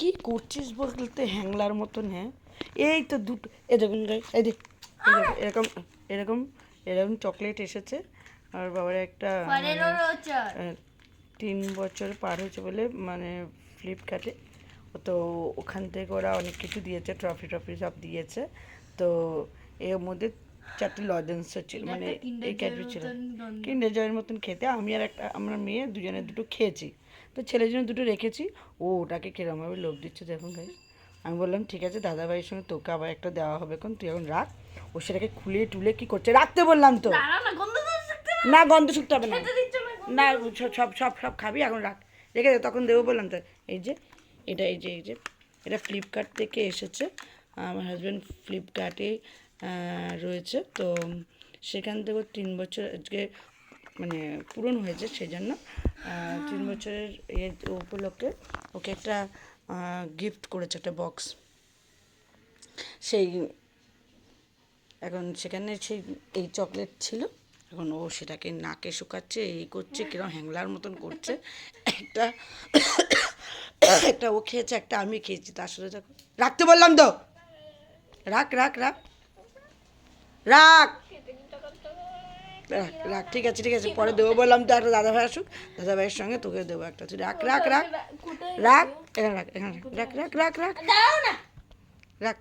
কি করছিস বলতে? হ্যাংলার মতন হ্যাঁ? এই তো দুটো এ দেখুন এই দেখ এরকম এরকম এরকম চকলেট এসেছে। আর বাবার একটা মানে, তিন বছর পার হয়েছে বলে মানে ফ্লিপকার্টে। তো ওখান থেকে ওরা অনেক কিছু দিয়েছে ট্রফি ট্রফি সব দিয়েছে। তো এর মধ্যে চারটে লজেন্স ছিল মানে এই ক্যাডবেরি ছিল। কিন্ডার জয়ের মতন খেতে আমি আর একটা আমার মেয়ে দুজনে দুটো খেয়েছি। তো ছেলের জন্য দুটো রেখেছি ও ওটাকে কিরমভাবে লোভ দিচ্ছে দেখুন গাই আমি বললাম ঠিক আছে দাদাভাইয়ের সঙ্গে তোকে আবার একটা দেওয়া হবে এখন তুই এখন রাখ। ও সেটাকে খুলে টুলে কি করছে রাখতে বললাম তো। না গন্ধ শুকতে হবে না। না সব সব সব সব খাবি এখন রাখ। রেখে তখন দেবো বললাম তো। এই যে এটা এই যে এই যে এটা ফ্লিপকার্ট থেকে এসেছে। আমার হাজব্যান্ড ফ্লিপকার্টে রয়েছে। তো সেখান থেকে তিন বছর আজকে মানে পূরণ হয়েছে সেই জন্য তিন বছরের ইয়ে উপলক্ষে ওকে একটা গিফট করেছে একটা বক্স সেই এখন সেখানে সেই এই চকলেট ছিল। এখন ও সেটাকে নাকে শুকাচ্ছে এই করছে কিরম হ্যাংলার মতন করছে। একটা একটা ও খেয়েছে একটা আমি খেয়েছি তার সাথে রাখতে বললাম তো! রাখ রাখ রাখ। রাখ। রাখ ঠিক আছে ঠিক আছে পরে দেবো বললাম তো একটা দাদা ভাই আসুক দাদা ভাইয়ের সঙ্গে তোকে দেবো একটা তুই রাখ রাখ রাখ। রাখ এখানে রাখ এখানে রাখ রাখ রাখ রাখ রাখ। রাখ।